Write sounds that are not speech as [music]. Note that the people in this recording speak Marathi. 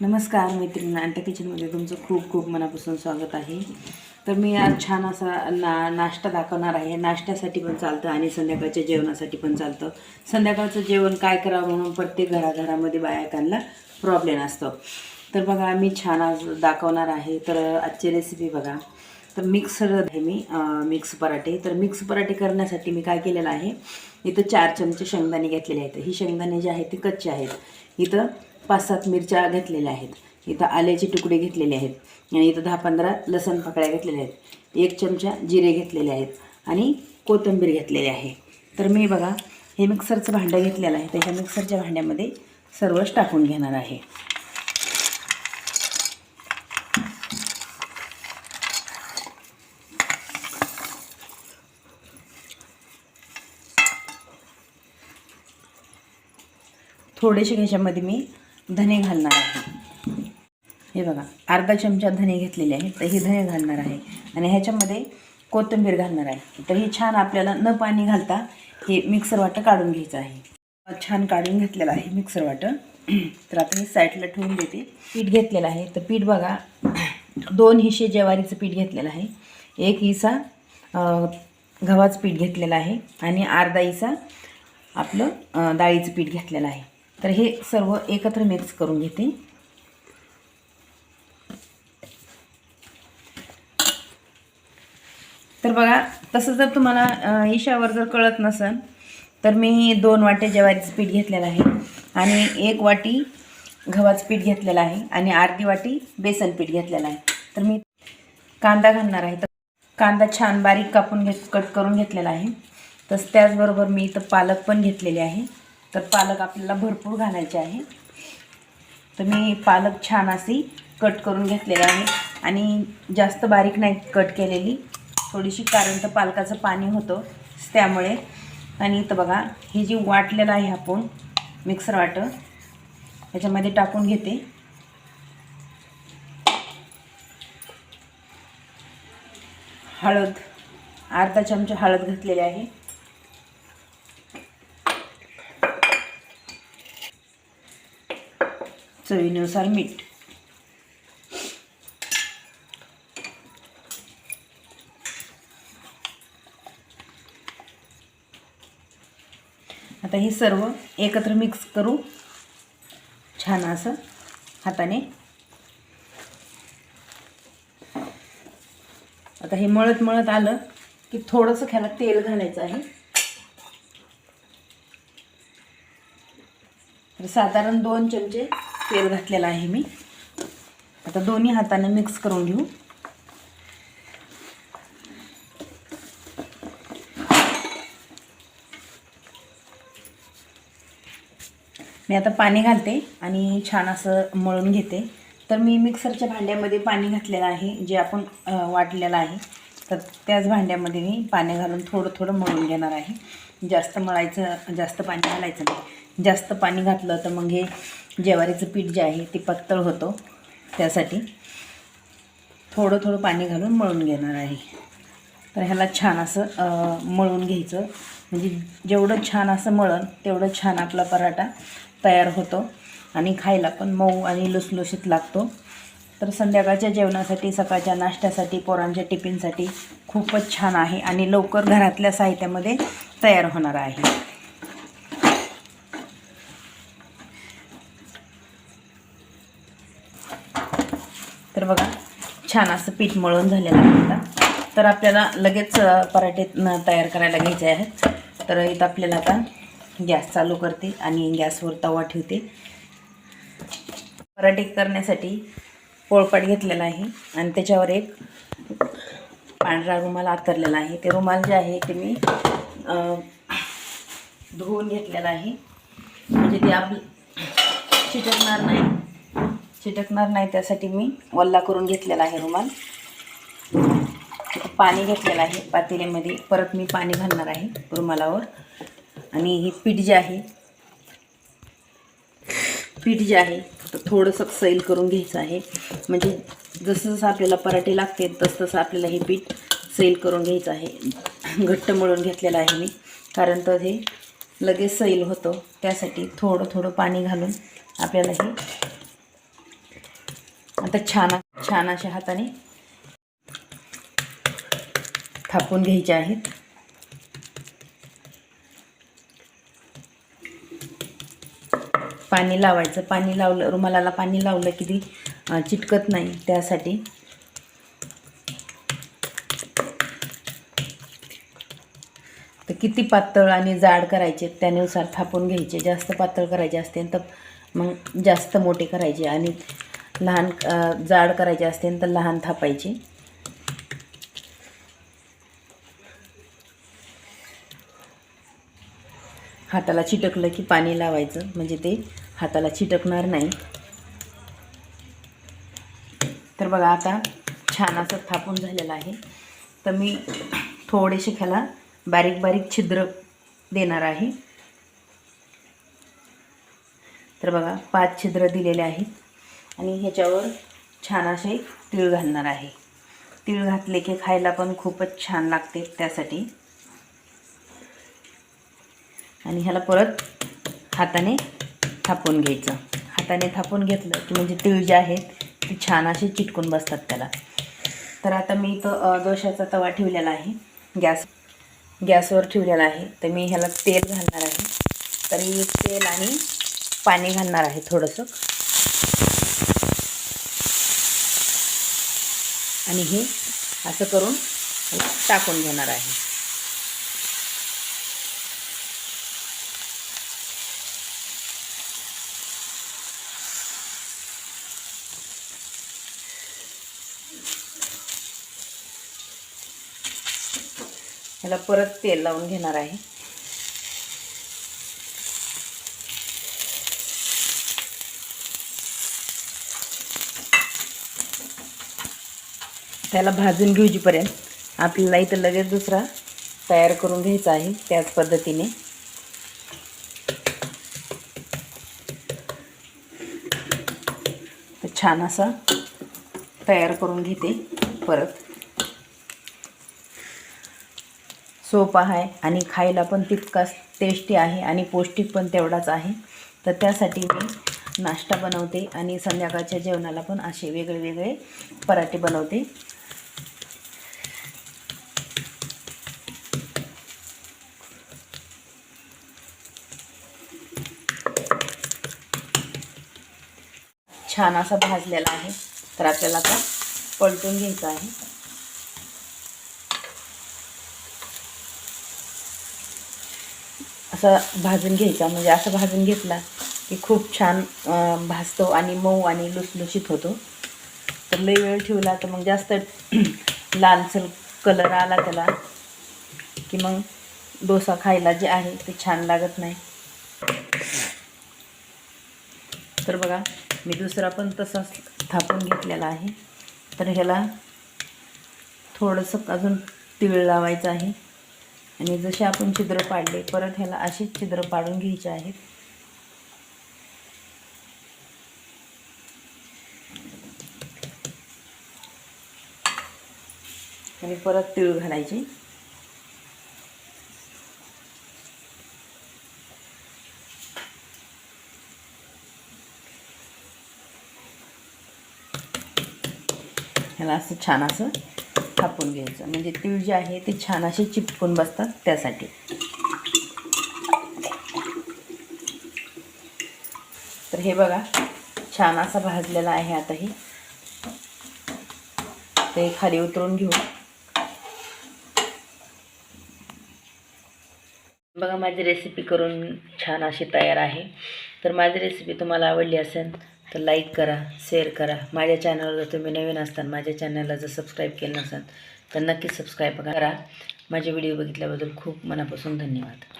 नमस्कार मैत्रिणी अंटा किचनमध्ये तुमचं खूप खूप मनापासून स्वागत आहे. तर मी आज छान असा ना नाश्ता दाखवणार आहे. नाश्त्यासाठी पण चालतं आणि संध्याकाळच्या जेवणासाठी पण चालतं. संध्याकाळचं जेवण काय करावं म्हणून प्रत्येक घराघरामध्ये बायकांना प्रॉब्लेम असतो. तर बघा मी छान आज दाखवणार आहे. तर आजची रेसिपी बघा. तर मिक्सर आहे मी मिक्स पराठे. तर मिक्स पराठे करण्यासाठी मी काय केलेलं आहे? इथं चार चमचे शेंगदाणे घेतलेले आहेत. ही शेंगदाणे जे आहेत ते कच्चे आहेत. इथं पाच सात मिरच्या घेतलेल्या आहेत. इथं आल्याचे तुकडे घेतलेले आहेत. आणि इथं दहा पंधरा लसण पकड्या घेतलेल्या आहेत. एक चमचा जिरे घेतलेले आहेत. आणि कोथिंबीर घेतलेली आहे. तर मी बघा हे मिक्सरचं भांडं घेतलेलं आहे. तर ह्या मिक्सरच्या भांड्यामध्ये सर्वच टाकून घेणार आहे. थोडेसे ह्याच्यामध्ये मी धने घालणार आहे. हे बघा अर्धा चमचा धने घेतलेले आहेत तर हे धने घालणार आहे. आणि ह्याच्यामध्ये कोथिंबीर घालणार आहे. तर हे छान आपल्याला न पाणी घालता हे मिक्सर वाटं काढून घ्यायचं आहे. छान काढून घेतलेलं आहे मिक्सर वाटं. तर आता हे साईडला ठेवून देते. पीठ घेतलेलं आहे. तर पीठ बघा दोन हिशे ज्वारीचं पीठ घेतलेलं आहे. एक हिसा गव्हाचं पीठ घेतलेलं आहे. आणि अर्धा हिसा आपलं डाळीचं पीठ घेतलेलं आहे. तर हे सर्व एकत्र मिक्स करून घेते. तर बघा तसं जर तुम्हाला अं, ईशावर जर कळत नसेल तर मी दोन वाटे ज्वारीचं पीठ घेतलेलं आहे आणि एक वाटी गव्हाचं पीठ घेतलेलं आहे आणि अर्धी वाटी बेसन पीठ घेतलेलं आहे. तर मी कांदा घालणार आहे. तर कांदा छान बारीक कापून घेत कट करून घेतलेला आहे. तसं त्याचबरोबर मी इथं पालक पण घेतलेले आहे. तर पालक आपल्याला भरपूर घालायचे आहे. तर मी पालक छान अशी कट करून घेतलेली आहे. आणि जास्त बारीक नाही कट केलेली. थोडीशी कारण तर पालकाचं पाणी होतं त्यामुळे. आणि इथं बघा हे जी वाटलेलं आहे आपण मिक्सर वाटं याच्यामध्ये टाकून घेते. हळद अर्धा चमचा हळद घातलेली आहे. चवीनुसार मीठ. आता हे सर्व एकत्र मिक्स करू. छान असं हाताने. आता हे मळत मळत आलं की थोडंसं ह्याला तेल घालायचं आहे. तर साधारण दोन चमचे तेल घातलेलं आहे मी. आता दोन्ही हाताने मिक्स करून घेऊ. मी आता पाणी घालते आणि छान असं मळून घेते. तर मी मिक्सरच्या भांड्यामध्ये पाणी घातलेलं आहे जे आपण वाटलेलं आहे. तर त्याच भांड्यामध्ये मी पाणी घालून थोडं थोडं मळून घेणार आहे. जास्त मळायचं जास्त पाणी घालायचं नाही. जास्त पाणी घातलं तर मग हे ज्वारीचं पीठ जे आहे ते पातळ होतं. त्यासाठी थोडं थोडं पाणी घालून मळून घेणार आहे. तर ह्याला छान असं मळून घ्यायचं. म्हणजे जेवढं छान असं मळण तेवढं छान आपला पराठा तयार होतो. आणि खायला पण मऊ आणि लुसलुशीत लागतो. तर संध्याकाळच्या जेवणासाठी सकाळच्या नाश्त्यासाठी पोरांच्या टिफिनसाठी खूपच छान आहे आणि लवकर घरातल्या साहित्यामध्ये तयार होणार आहे. तर बघा छान असं पीठ मळून झालेलं आहे आता. तर आपल्याला लगेच पराठे तयार करायला घ्यायचे आहेत. तर इथं आपल्याला आता गॅस चालू करते आणि गॅसवर तवा ठेवते. पराठे करण्यासाठी पोळपाट घेतलेला आहे आणि त्याच्यावर एक पांढरा रुमाल आतरलेला आहे. ते रुमाल जे आहे ते मी धुवून घेतलेला आहे. म्हणजे ते आपलं चिटकणार नाही. चिटकणार नाही त्यासाठी मी. वल्ला करून घेतलेला आहे रुमाल. पाणी घेतलेलं आहे पातेल्यामध्ये. परत मी पाणी घालणार आहे रुमालावर. आणि हे पीठ जे आहे पीठ जे आहे तर थोडंसं सैल करून घ्यायचं आहे. म्हणजे जसं जसं आपल्याला पराठे लागते तसं तसं आपल्याला हे पीठ सैल करून घ्यायचं आहे. घट्ट मळून घेतलेलं आहे मी. कारण तर हे लगेच सैल होतं. त्यासाठी थोडं थोडं पाणी घालून आपल्याला हे आता छान छान अशा हाताने थापून घ्यायचे आहेत. पाणी लावायचं पाणी लावलं रुमालाला पाणी लावलं की ती चिटकत नाही त्यासाठी. तर किती पातळ आणि जाड करायचे त्यानुसार थापून घ्यायचे. जास्त पातळ करायचे असते तर मग जास्त मोठे करायचे आणि लहान जाड करायचे असतील तर लहान थापायचे. हाताला चिटकलं की पाणी लावायचं म्हणजे ते हाताला चिटकणार नाही. तर बघा आता छान असं थापून झालेलं आहे. तर मी थोडेसे ह्याला बारीक बारीक छिद्र देणार आहे. तर बघा पाच छिद्र दिलेले आहेत. आणि ह्याच्यावर छान असे तीळ घालणार आहे. तीळ घातले की खायला पण खूपच छान लागते त्यासाठी. आणि ह्याला परत हाताने थापून घ्यायचं. हाताने थापून घेतलं की म्हणजे तीळ जे आहेत ते छान असे चिटकून बसतात त्याला. तर आता मी इथं दोशाचा तवा ठेवलेला आहे. गॅस गॅसवर ठेवलेला आहे. तर मी ह्याला तेल घालणार आहे. तरी तेल आणि पाणी घालणार आहे थोडंसं. आणि हे असं करून टाकून घेणार आहे. ह्याला परत तेल लावून घेणार आहे. त्याला भाजून घेऊजीपर्यंत. आपल्याला इथं लगेच दुसरा तयार करून घ्यायचा आहे त्याच पद्धतीने. छान असा तयार करून घेते परत. सोपा आहे आणि खायला पण तितकाच टेस्टी आहे आणि पौष्टिक पण तेवढाच आहे. तर त्यासाठी मी नाश्ता बनवते आणि संध्याकाळच्या जेवणाला पण असे वेगळे वेगळे पराठे बनवते. छान असा भाजलेला आहे. तर आपल्याला आता पलटून घ्यायचा आहे. असा भाजून घ्यायचा. म्हणजे असं भाजून घेतला की खूप छान भाजतो आणि मऊ आणि लुसलुशीत होतो. तर लई वेळ ठेवला तर मग जास्त [clears throat] लालसर कलर आला त्याला की मग डोसा खायला जे आहे ते छान लागत नाही. तर बघा मी दुसरा पण तसाच थापून घेतलेला आहे. तर ह्याला थोडंसं अजून तीळ लावायचं आहे. आणि जसे आपण छिद्र पाडले परत ह्याला अशीच छिद्र पाडून घ्यायचे आहेत. आणि परत तीळ घालायचे. त्यांना असं छान असं थापून घ्यायचं. म्हणजे तीळ जे आहे ते छान असे चिपकून बसतात त्यासाठी. तर हे बघा छान असा भाजलेला आहे आताही. ते खाली उतरून घेऊ. बघा माझी रेसिपी करून छान अशी तयार आहे. तर माझी रेसिपी तुम्हाला आवडली असेल तर लाईक करा शेअर करा. माझ्या चॅनलवर जर तुम्ही नवीन असताना माझ्या चॅनलला जर सबस्क्राईब केलं नसाल तर नक्कीच सबस्क्राईब करा. माझे व्हिडिओ बघितल्याबद्दल खूप मनापासून धन्यवाद.